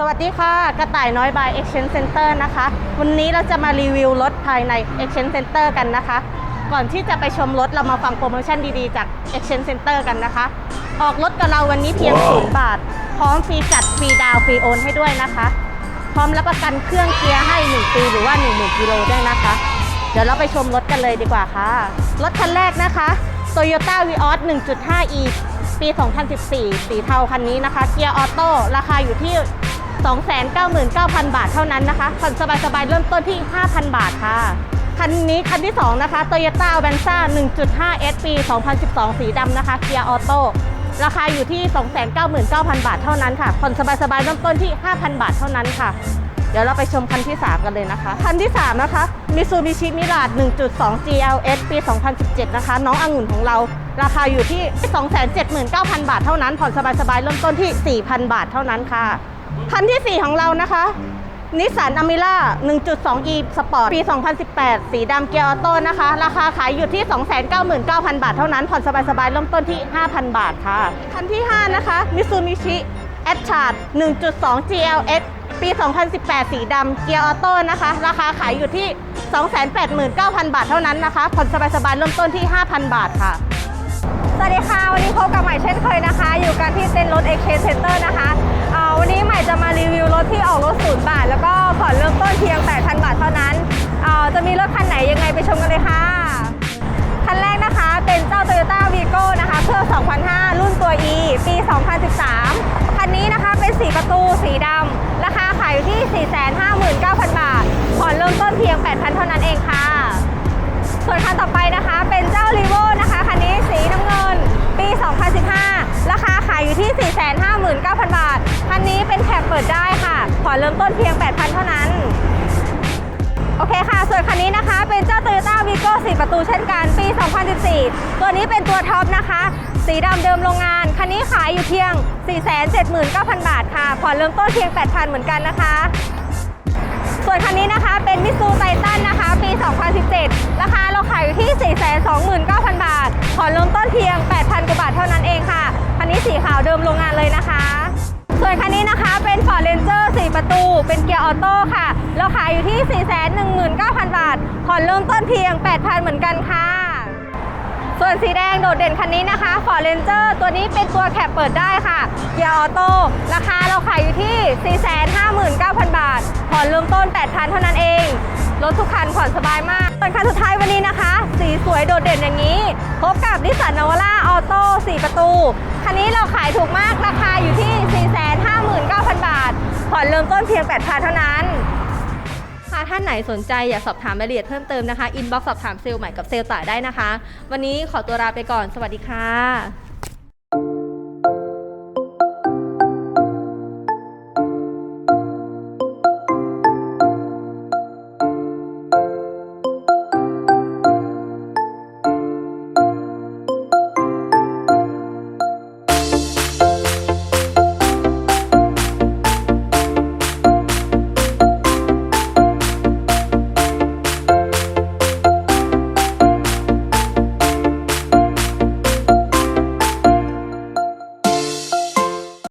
ดีค่ะ กระต่ายน้อยบาย Exchange Center นะคะ วันนี้เราจะมารีวิวรถภายใน Exchange Center กันนะคะ ก่อนที่จะไปชมรถเรามาฟังโปรโมชั่นดีๆ จาก Exchange Center กันนะคะ ออกรถกับเราวันนี้เพียง0บาท พร้อมฟรีจัดฟรีดาวน์ฟรีโอนให้ด้วยนะคะ พร้อมรับประกันเครื่องเกียร์ให้ 1 ปีหรือว่า 10,000กิโลด้วยนะคะ เดี๋ยวเราไปชมรถกันเลยดีกว่าค่ะ รถคันแรกนะคะ Toyota Vios 1.5e ปี 2014 สีเทาคันนี้นะคะ เกียร์ออโต้ราคาอยู่ที่ 299,000 บาทเท่านั้นนะคะผ่อนสบายๆ เริ่มต้นที่ 5,000 บาทค่ะ คันนี้คันที่ 2 นะคะ Toyota Avanza 1.5S ปี 2012 สีดำนะคะ เกียร์ออโต้ราคาอยู่ที่ 299,000 บาทเท่านั้นค่ะผ่อนสบายๆ เริ่มต้นที่ 5,000 บาทเท่านั้นค่ะ เดี๋ยวเราไปชมคันที่ 3 กันเลยนะคะ คันที่ 3 นะคะ Mitsubishi Mirage 1.2 GLS ปี 2017 นะคะ น้ององุ่นของเรา ราคาอยู่ที่ 279,000 บาทเท่านั้น ผ่อนสบายๆ เริ่มต้นที่ 4,000 บาทเท่านั้นค่ะ คันที่ 4 ของเรานะคะนิสสันอ m มิล่า 1.2e Sport ปี 2018 สีดำเกียร์ออโต้นะคะ ราคาขายอยู่ที่ 299,000 บาทเท่านั้น ผ่อนสบายๆเริ่มต้นที่ 5,000 บาทค่ะ คันที่ 5 นะคะ Mitsubishi a t c h a r d 1.2 GLX ปี 2018 สีดำเกียร์ออโต้นะคะ ราคาขายอยู่ที่ 289,000 บาทเท่านั้นนะคะ ผ่อนสบายๆเริ่มต้นที่ 5,000 บาทค่ะ สวัสดีค่ะ วันนี้พบกับใหม่เช่นเคยนะคะ อยู่กันที่เต็นท์รถ Exchange Center นะคะอ่าวันนี้ใหม่จะมารีวิวรถที่ออกรถศูนย์บาท แล้วก็ผ่อนเริ่มต้นเพียง 8,000 บาทเท่านั้นอ่าจะมีรถคันไหนยังไงไปชมกันเลยค่ะ คันแรกนะคะเป็นเจ้า Toyota Vigo นะคะเครื่อง2005 รุ่นตัว E ปี 2013 คันนี้นะคะเป็นสีประตูสีดำราคาขายอยู่ที่ 459,000 บาท ผ่อนเริ่มต้นเพียง 8,000 เท่านั้นเองค่ะ ส่วนคันต่อไปนะคะเป็นเจ้า r ีโว อเริ่มต้นเพียง 8,000 เท่านั้น โอเคค่ะ ส่วนคันนี้นะคะ เป็นเจ้า Toyota Vigo 4 ประตูเช่นกัน ปี 2014 ตัวนี้เป็นตัวท็อปนะคะ สีดำเดิมโรงงาน คันนี้ขายอยู่เพียง 479,000 บาทค่ะ ผ่อนเริ่มต้นเพียง 8,000 เหมือนกันนะคะ ส่วนคันนี้นะคะ เป็นมิซูไททันนะคะ ปี 2017 ราคาเราขายอยู่ที่ 429,000 ประตู เป็นเกียร์ออโต้ค่ะ เราขายอยู่ที่ 419,000 บาท ผ่อนเริ่มต้นเพียง 8,000 เหมือนกันค่ะ ส่วนสีแดงโดดเด่นคันนี้นะคะ Ford Ranger ตัวนี้เป็นตัวแคปเปิดได้ค่ะ เกียร์ออโต้ ราคาเราขายอยู่ที่ 459,000 บาท ผ่อนเริ่มต้น 8,000 เท่านั้นเอง รถทุกคันผ่อนสบายมากส่วนคันสุดท้ายวันนี้นะคะ สีสวยโดดเด่นอย่างนี้ พบกับนิสสันนาวาร่าออโต้4ประตู คันนี้เราขายถูกมาก ราคาอยู่ที่ 459,000 อนเริ่มต้นเพียง8พันเท่านั้นถ้าท่านไหนสนใจอยากสอบถามรายละเอียดเพิ่มเติมนะคะ อินบ็อกซ์สอบถามเซลล์ใหม่กับเซลล์ต่ายได้นะคะ วันนี้ขอตัวลาไปก่อน สวัสดีค่ะ